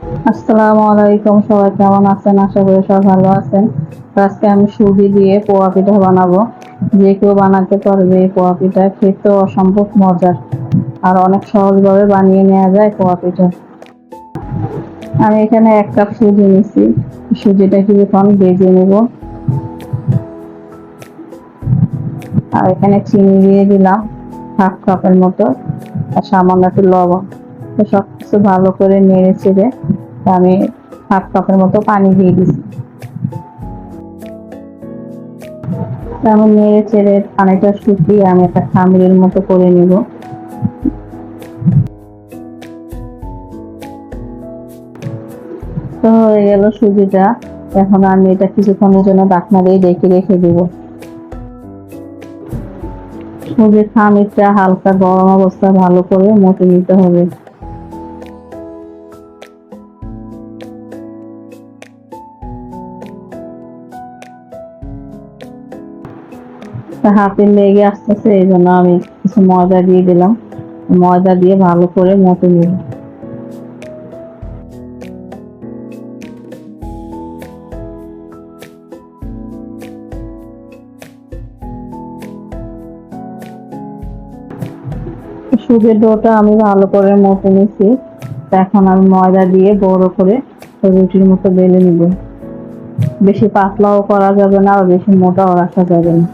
আসসালামু আলাইকুম, সবাই কেমন আছেন? আশা করি সবাই ভালো আছেন। আজকে আমি সুজি দিয়ে পোয়া পিঠা বানাবো। যে কেউ বানাতে পারবে পোয়া পিঠা খেতে অসম্ভব মজার। আর অনেক সহজভাবে বানিয়ে নেওয়া যায় পোয়া পিঠা। আমি এখানে এক কাপ সুজি নিছি সুজিটা কিছুক্ষণ ভেজে নেব। আর এখানে চিনি দিয়ে দিলাম, হাফ কাপের মতো, আর সামান্য একটু লবণ। তো সব কিছু ভালো করে নেড়ে চেড়ে আমি হাফ কাপের মতো পানি দিয়ে দিচ্ছি আমি নেড়ে পানিটা শুকিয়ে আমি একটা খামিরের মতো করে নিব। তো হয়ে গেল সুজিটা। এখন আমি এটা কিছুক্ষণের জন্য ডাকনা দিয়ে ডেকে রেখে দিব। সুজির খামিরটা হালকা গরম অবস্থায় ভালো করে মতে নিতে হবে। তা হাতে লেগে আসতেছে এই জন্য আমি কিছু ময়দা দিয়ে দিলাম। ময়দা দিয়ে ভালো করে মতে নিব সুদের ডোটা আমি ভালো করে মতে নিছি এখন আমি ময়দা দিয়ে বড় করে রুটির মতো বেলে নিব। বেশি পাতলাও করা যাবে না আর বেশি মোটাও রাখা যাবে না।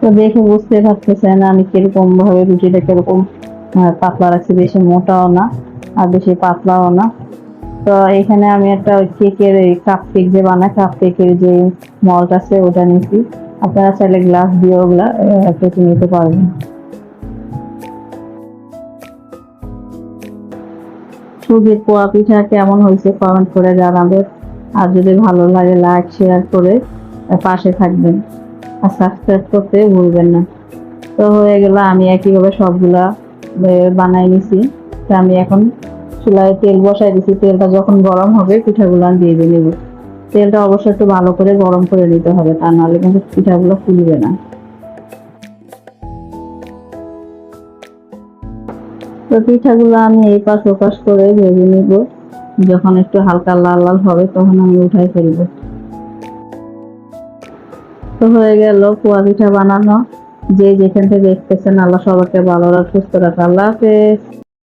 তো দেখে বুঝতে পারতেছেন আমি কীরকম ভাবে রুটিটা কীরকম পাতলা রাখছি, বেশি মোটাও না আর বেশি পাতলাও না। তো এখানে আমি একটা কেকের এই কাপ কেক যে বানায় কাপ কেকের যে মল্ট আছে, ওটা নিয়েছি। আপনারা চাইলে গ্লাস দিয়ে ওগুলা কেটে নিতে পারবেন। সুজির পোয়া পিঠা কেমন হয়েছে কমেন্ট করে জানাবেন। আর যদি ভালো লাগে লাইক শেয়ার করে পাশে থাকবেন। আর সাবস্ক্রাইব করতে ভুলবেন না। তো হয়ে গেল, আমি একইভাবে সবগুলা বানাই নিছি। তো আমি এখন চুলায় তেল বসাই দিছি। তেলটা যখন গরম হবে, পিঠাগুলো আমি দিয়ে দিয়ে নেব। তেলটা অবশ্যই একটু ভালো করে গরম করে নিতে হবে, তা নাহলে কিন্তু পিঠাগুলো ফুলবে না। তো পিঠাগুলো আমি এই পাশ ও পাশ করে ভেজে নিব। যখন একটু হালকা লাল লাল হবে, তখন আমি উঠাই ফেলব। তো হয়ে গেল, পোয়া পিঠা বানানো। যে যেখান থেকে দেখতেছেন, আল্লাহ সবাইকে ভালো রাখ সুস্থ রাখ আল্লাহ হাফেজ।